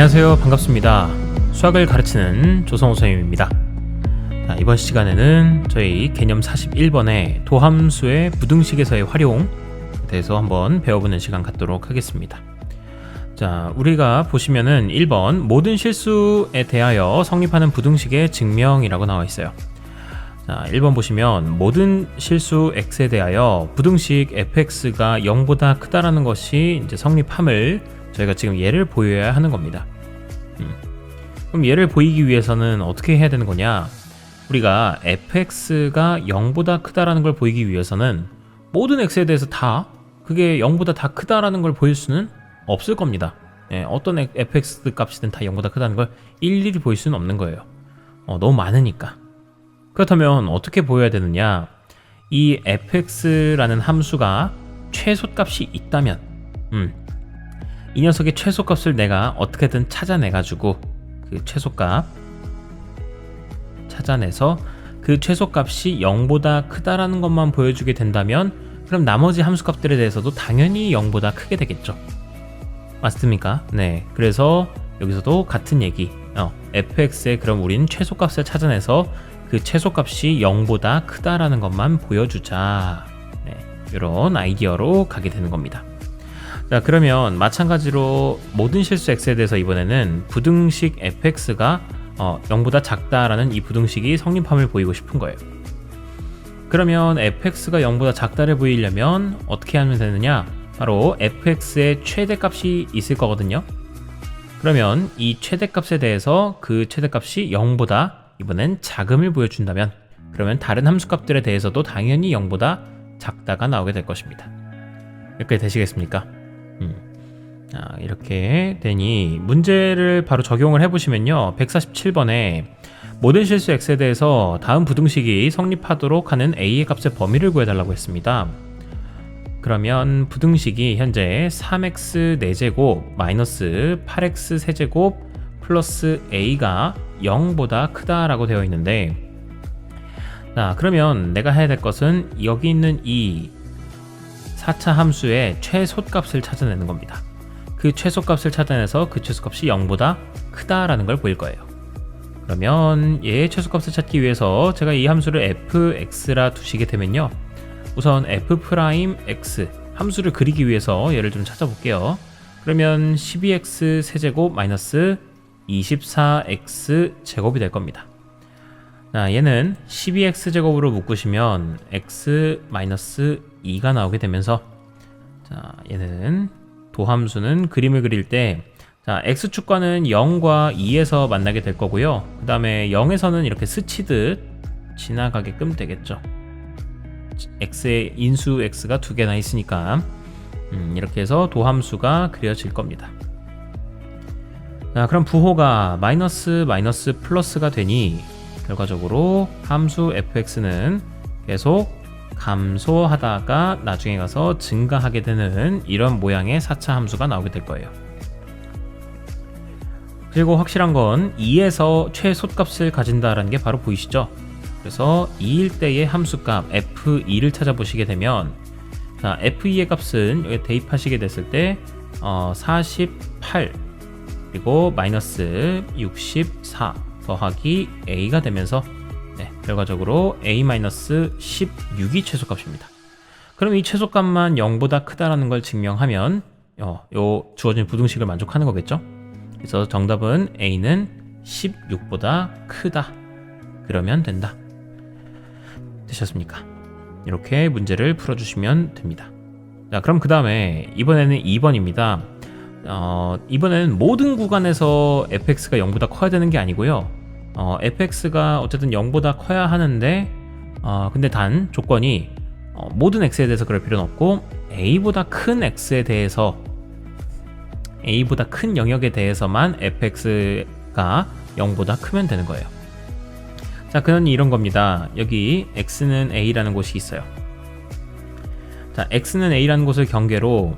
안녕하세요. 반갑습니다. 수학을 가르치는 조성호 선생님입니다. 자, 이번 시간에는 저희 개념 41번의 도함수의 부등식에서의 활용에 대해서 한번 배워보는 시간 갖도록 하겠습니다. 자, 우리가 보시면은 1번 모든 실수에 대하여 성립하는 부등식의 증명이라고 나와 있어요. 자, 1번 보시면 모든 실수 x에 대하여 부등식 fx가 0보다 크다라는 것이 이제 성립함을 저희가 지금 얘를 보여야 하는 겁니다. 음. 그럼 얘를 보이기 위해서는 어떻게 해야 되는 거냐? 우리가 fx가 0보다 크다라는 걸 보이기 위해서는 모든 x에 대해서 다 그게 0보다 다 크다라는 걸 보일 수는 없을 겁니다. 예, 어떤 fx 값이든 다 0보다 크다는 걸 일일이 보일 수는 없는 거예요. 어, 너무 많으니까. 그렇다면 어떻게 보여야 되느냐? 이 fx라는 함수가 최소값이 있다면, 음, 이 녀석의 최소값을 내가 어떻게든 찾아내가지고 그 최소값 찾아내서 그 최소값이 0보다 크다라는 것만 보여주게 된다면 그럼 나머지 함수값들에 대해서도 당연히 0보다 크게 되겠죠. 맞습니까? 네. 그래서 여기서도 같은 얘기. 어, fx의 그럼 우린 최소값을 찾아내서 그 최소값이 0보다 크다라는 것만 보여주자. 네. 이런 아이디어로 가게 되는 겁니다. 자, 그러면 마찬가지로 모든 실수 x에 대해서 이번에는 부등식 fx가 어, 0보다 작다라는 이 부등식이 성립함을 보이고 싶은 거예요. 그러면 fx가 0보다 작다를 보이려면 어떻게 하면 되느냐? 바로 fx의 최대값이 있을 거거든요. 그러면 이 최대값에 대해서 그 최대값이 0보다 이번엔 작음을 보여준다면 그러면 다른 함수값들에 대해서도 당연히 0보다 작다가 나오게 될 것입니다. 이렇게 되시겠습니까? 음. 자, 이렇게 되니 문제를 바로 적용을 해보시면요. 147번에 모든 실수 x에 대해서 다음 부등식이 성립하도록 하는 a의 값의 범위를 구해달라고 했습니다. 그러면 부등식이 현재 3x 4제곱 마이너스 8x 세제곱 플러스 a가 0보다 크다라고 되어 있는데 자 그러면 내가 해야 될 것은 여기 있는 이 4차 함수의 최소값을 찾아내는 겁니다. 그 최소값을 찾아내서 그 최소값이 0보다 크다라는 걸 보일 거예요. 그러면 얘의 최소값을 찾기 위해서 제가 이 함수를 fx라 두시게 되면요. 우선 f'x 함수를 그리기 위해서 얘를 좀 찾아볼게요. 그러면 12x 세제곱 마이너스 24x 제곱이 될 겁니다. 자, 얘는 12x 제곱으로 묶으시면 x 마이너스 2가 나오게 되면서 자, 얘는 도함수는 그림을 그릴 때 자, x축과는 0과 2에서 만나게 될 거고요. 그 다음에 0에서는 이렇게 스치듯 지나가게끔 되겠죠. x의 인수 x가 두 개나 있으니까 음, 이렇게 해서 도함수가 그려질 겁니다. 자, 그럼 부호가 마이너스 마이너스 플러스가 되니 결과적으로 함수 fx는 계속 감소하다가 나중에 가서 증가하게 되는 이런 모양의 4차 함수가 나오게 될 거예요. 그리고 확실한 건 2에서 최소값을 가진다라는 게 바로 보이시죠? 그래서 2일 때의 함수값 f2를 찾아보시게 되면 자, f2의 값은 여기 대입하시게 됐을 때 어, 48 그리고 마이너스 64 더하기 a가 되면서 네, 결과적으로 a-16이 최소값입니다. 그럼 이 최소값만 0보다 크다라는 걸 증명하면 어, 요 주어진 부등식을 만족하는 거겠죠? 그래서 정답은 a는 16보다 크다. 그러면 된다. 되셨습니까? 이렇게 문제를 풀어주시면 됩니다. 자, 그럼 그 다음에 이번에는 2번입니다. 어, 이번에는 모든 구간에서 fx가 0보다 커야 되는 게 아니고요. 어, fx가 어쨌든 0보다 커야 하는데 어, 근데 단 조건이 어, 모든 x에 대해서 그럴 필요는 없고 a보다 큰 x에 대해서 a보다 큰 영역에 대해서만 fx가 0보다 크면 되는 거예요. 자, 그는 이런 겁니다. 여기 x는 a라는 곳이 있어요. 자, x는 a라는 곳을 경계로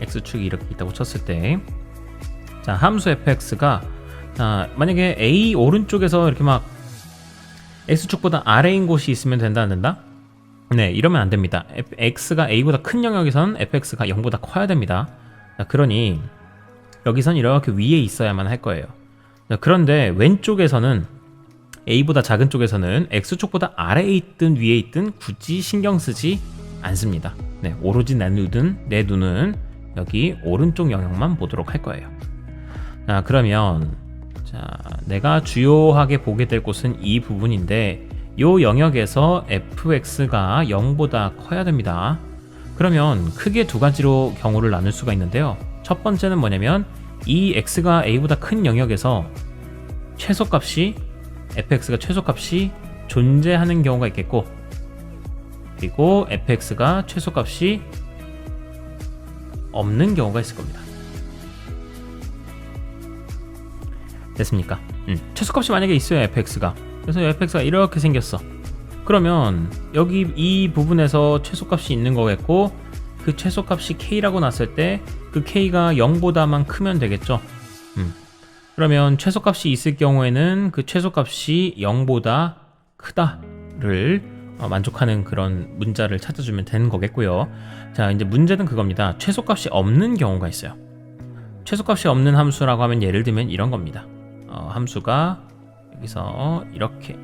x축이 이렇게 있다고 쳤을 때 자, 함수 fx가 자, 만약에 a 오른쪽에서 이렇게 막 x축보다 아래인 곳이 있으면 된다 안 된다? 네, 이러면 안 됩니다. x가 a보다 큰 영역에서는 fx가 0보다 커야 됩니다. 자, 그러니 여기선 이렇게 위에 있어야만 할 거예요. 자, 그런데 왼쪽에서는 A보다 작은 쪽에서는 X쪽보다 아래에 있든 위에 있든 굳이 신경 쓰지 않습니다. 네, 오로지 내 눈은, 내 눈은 여기 오른쪽 영역만 보도록 할 거예요. 자, 그러면 자, 내가 주요하게 보게 될 곳은 이 부분인데 요 영역에서 fx가 0보다 커야 됩니다. 그러면 크게 두 가지로 경우를 나눌 수가 있는데요. 첫 번째는 뭐냐면 이 x가 a보다 큰 영역에서 최소값이 fx가 최소값이 존재하는 경우가 있겠고 그리고 fx가 최소값이 없는 경우가 있을 겁니다. 됐습니까? 음, 최소값이 만약에 있어요 fx가 그래서 fx가 이렇게 생겼어. 그러면 여기 이 부분에서 최소값이 있는 거겠고 그 최소값이 k라고 났을 때 그 k가 0보다만 크면 되겠죠. 음. 그러면 최소값이 있을 경우에는 그 최소값이 0보다 크다를 어, 만족하는 그런 문자를 찾아주면 되는 거겠고요. 자, 이제 문제는 그겁니다. 최소값이 없는 경우가 있어요. 최소값이 없는 함수라고 하면 예를 들면 이런 겁니다. 어, 함수가 여기서 이렇게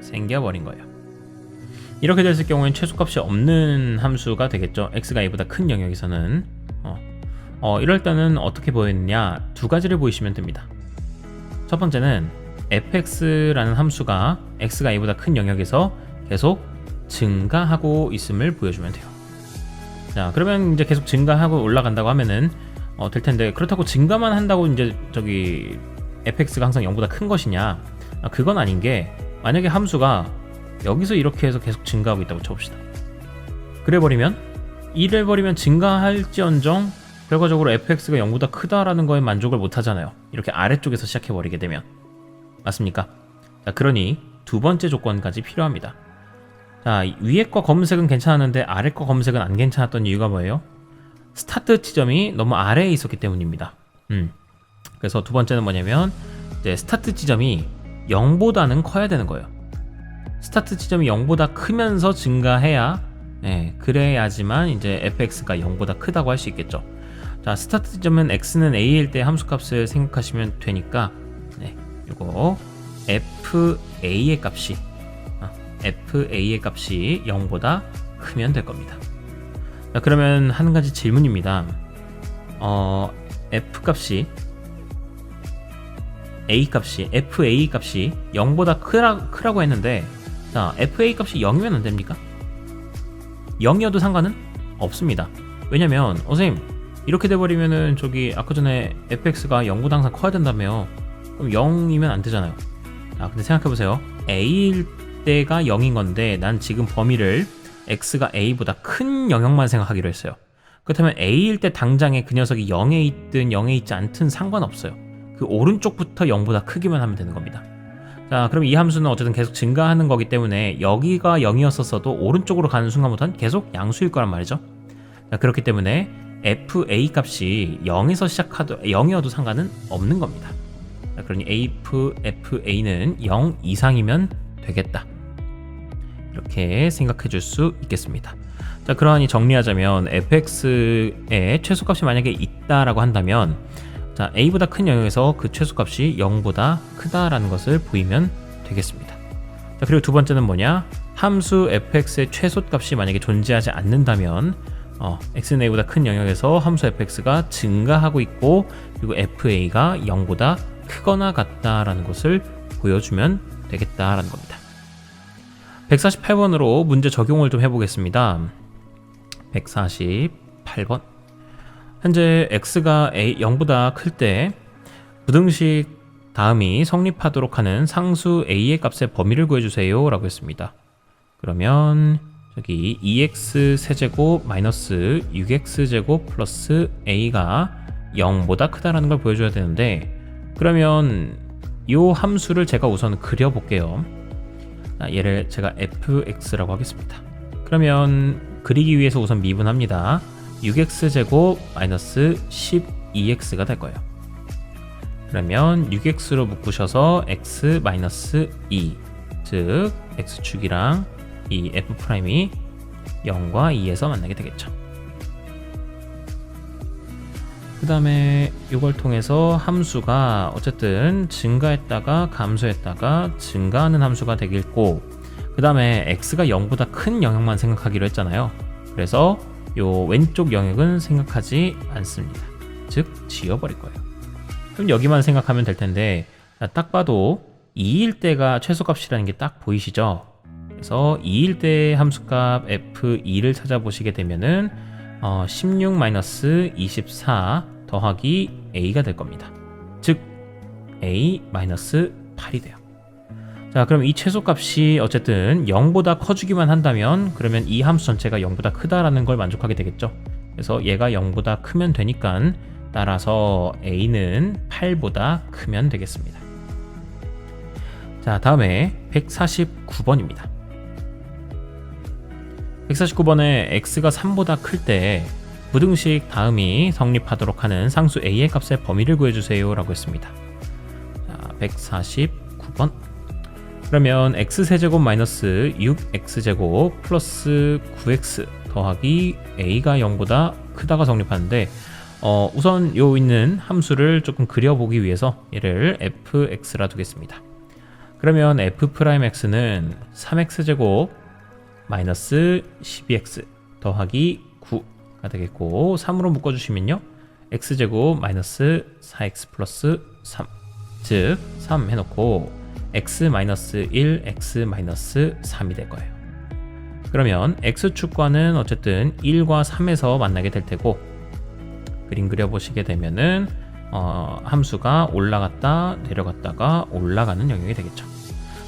생겨버린 거예요. 이렇게 됐을 경우엔 최소값이 없는 함수가 되겠죠. x가 a보다 큰 영역에서는 어, 어, 이럴 때는 어떻게 보이느냐 두 가지를 보이시면 됩니다. 첫 번째는 fx라는 함수가 x가 a보다 큰 영역에서 계속 증가하고 있음을 보여주면 돼요. 자, 그러면 이제 계속 증가하고 올라간다고 하면은 어, 될 텐데 그렇다고 증가만 한다고 이제 저기 fx가 항상 0보다 큰 것이냐? 아, 그건 아닌 게 만약에 함수가 여기서 이렇게 해서 계속 증가하고 있다고 쳐봅시다. 그래버리면 이래버리면 증가할지언정 결과적으로 fx가 0보다 크다라는 거에 만족을 못 하잖아요. 이렇게 아래쪽에서 시작해버리게 되면 맞습니까? 자, 그러니 두 번째 조건까지 필요합니다. 자, 위에 거 검은색은 괜찮았는데 아래 거 검은색은 안 괜찮았던 이유가 뭐예요? 스타트 지점이 너무 아래에 있었기 때문입니다. 음. 그래서 두 번째는 뭐냐면 이제 스타트 지점이 0보다는 커야 되는 거예요. 스타트 지점이 0보다 크면서 증가해야 예, 그래야지만 이제 fx가 0보다 크다고 할 수 있겠죠. 자, 스타트 지점은 x는 a일 때 함수값을 생각하시면 되니까 네, 이거 fa의 값이 어, fa의 값이 0보다 크면 될 겁니다. 자, 그러면 한 가지 질문입니다. 어, f 값이 a 값이 fa 값이 0보다 크라, 크라고 했는데 자 fa 값이 0이면 안 됩니까? 0이어도 상관은 없습니다. 왜냐면 어 선생님 이렇게 돼버리면은 저기 아까 전에 fx가 0보다 항상 커야 된다며 그럼 0이면 안 되잖아요. 아 근데 생각해보세요. a일 때가 0인 건데 난 지금 범위를 x가 a보다 큰 영역만 생각하기로 했어요. 그렇다면 a일 때 당장에 그 녀석이 0에 있든 0에 있지 않든 상관없어요. 그 오른쪽부터 0보다 크기만 하면 되는 겁니다. 자, 그럼 이 함수는 어쨌든 계속 증가하는 거기 때문에 여기가 0이었었어도 오른쪽으로 가는 순간부터는 계속 양수일 거란 말이죠. 자, 그렇기 때문에 fa 값이 0에서 시작하도 0이어도 상관은 없는 겁니다. 자, 그러니 f fa는 0 이상이면 되겠다. 이렇게 생각해 줄 수 있겠습니다. 자, 그러하니 정리하자면 fx의 최소값이 만약에 있다라고 한다면 자, a보다 큰 영역에서 그 최소값이 0보다 크다라는 것을 보이면 되겠습니다. 자, 그리고 두 번째는 뭐냐? 함수 fx의 최소값이 만약에 존재하지 않는다면 어, x는 a보다 큰 영역에서 함수 fx가 증가하고 있고 그리고 fa가 0보다 크거나 같다라는 것을 보여주면 되겠다라는 겁니다. 148번으로 문제 적용을 좀 해보겠습니다. 148번. 현재 x가 a 0보다 클 때 부등식 다음이 성립하도록 하는 상수 a의 값의 범위를 구해주세요 라고 했습니다. 그러면 저기 2x 세제곱 마이너스 6x 제곱 플러스 a가 0보다 크다라는 걸 보여줘야 되는데 그러면 이 함수를 제가 우선 그려볼게요. 얘를 제가 fx라고 하겠습니다. 그러면 그리기 위해서 우선 미분합니다. 6x제곱 마이너스 12x가 될 거예요. 그러면 6x로 묶으셔서 x 마이너스 2, 즉 x축이랑 이 f'이 0과 2에서 만나게 되겠죠. 그 다음에 이걸 통해서 함수가 어쨌든 증가했다가 감소했다가 증가하는 함수가 되겠고 그 다음에 x가 0보다 큰 영역만 생각하기로 했잖아요. 그래서 요 왼쪽 영역은 생각하지 않습니다. 즉 지워버릴 거예요. 그럼 여기만 생각하면 될 텐데 자, 딱 봐도 2일 때가 최소값이라는 게 딱 보이시죠? 그래서 2일 때 함수값 f2를 찾아보시게 되면은 어, 16-24 더하기 a가 될 겁니다. 즉 a-8이 돼요. 자, 그럼 이 최소값이 어쨌든 0보다 커지기만 한다면 그러면 이 함수 전체가 0보다 크다라는 걸 만족하게 되겠죠. 그래서 얘가 0보다 크면 되니까 따라서 a는 8보다 크면 되겠습니다. 자, 다음에 149번입니다. 149번에 x가 3보다 클 때 부등식 다음이 성립하도록 하는 상수 a의 값의 범위를 구해주세요 라고 했습니다. 자, 149번 그러면 x세제곱 마이너스 6x제곱 플러스 9x 더하기 a가 0보다 크다가 성립하는데 어, 우선 요 있는 함수를 조금 그려보기 위해서 얘를 fx라 두겠습니다. 그러면 f'x는 3x제곱 마이너스 12x 더하기 9가 되겠고 3으로 묶어주시면요 x제곱 마이너스 4x 플러스 3즉 3 해놓고 x 마이너스 1 x 마이너스 3이 될 거예요 그러면 x축과는 어쨌든 1과 3에서 만나게 될 테고 그림 그려보시게 되면은 어, 함수가 올라갔다 내려갔다가 올라가는 영역이 되겠죠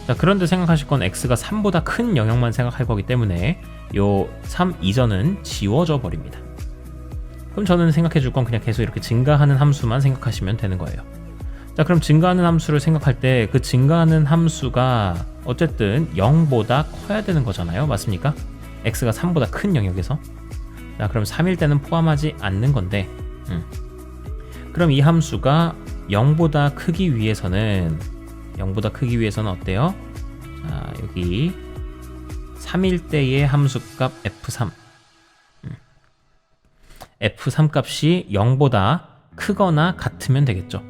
자, 그런데 생각하실 건 x가 3보다 큰 영역만 생각할 거기 때문에 요 3 이전은 지워져 버립니다. 그럼 저는 생각해 줄 건 그냥 계속 이렇게 증가하는 함수만 생각하시면 되는 거예요. 자, 그럼 증가하는 함수를 생각할 때 그 증가하는 함수가 어쨌든 0보다 커야 되는 거잖아요. 맞습니까? x가 3보다 큰 영역에서. 자, 그럼 3일 때는 포함하지 않는 건데, 음. 그럼 이 함수가 0보다 크기 위해서는 0보다 크기 위해서는 어때요? 자, 여기 3일 때의 함수값 f3 음. f3 값이 0보다 크거나 같으면 되겠죠.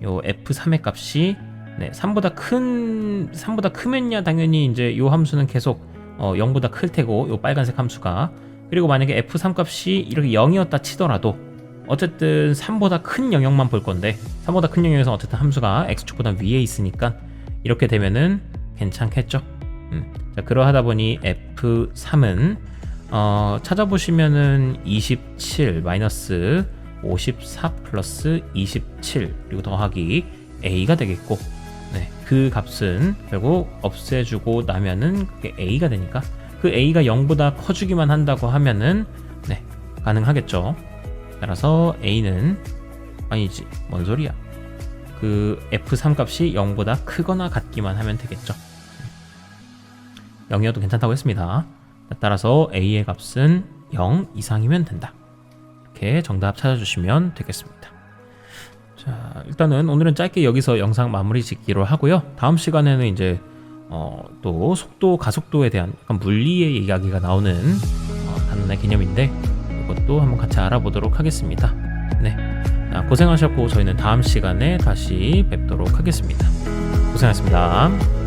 음. 요 f3의 값이 네, 3보다 큰 3보다 크면야 당연히 이제 요 함수는 계속 어, 0보다 클 테고 요 빨간색 함수가 그리고 만약에 f3 값이 이렇게 0이었다 치더라도 어쨌든 3보다 큰 영역만 볼 건데 3보다 큰 영역에서 어쨌든 함수가 x축보다 위에 있으니까 이렇게 되면은 괜찮겠죠. 음. 자, 그러하다 보니 f3은 어, 찾아보시면은 27 마이너스 54 플러스 27 그리고 더하기 a가 되겠고 네, 그 값은 결국 없애주고 나면은 그게 a가 되니까 그 a가 0보다 커주기만 한다고 하면은 네, 가능하겠죠. 따라서 a는 아니지 뭔 소리야. 그 f3 값이 0보다 크거나 같기만 하면 되겠죠. 0이어도 괜찮다고 했습니다. 따라서 a의 값은 0 이상이면 된다 이렇게 정답 찾아주시면 되겠습니다 자 일단은 오늘은 짧게 여기서 영상 마무리 짓기로 하고요 다음 시간에는 이제 어, 또 속도 가속도에 대한 약간 물리의 이야기가 나오는 어, 단원의 개념인데 것도 한번 같이 알아보도록 하겠습니다. 네. 고생하셨고 저희는 다음 시간에 다시 뵙도록 하겠습니다. 고생하셨습니다.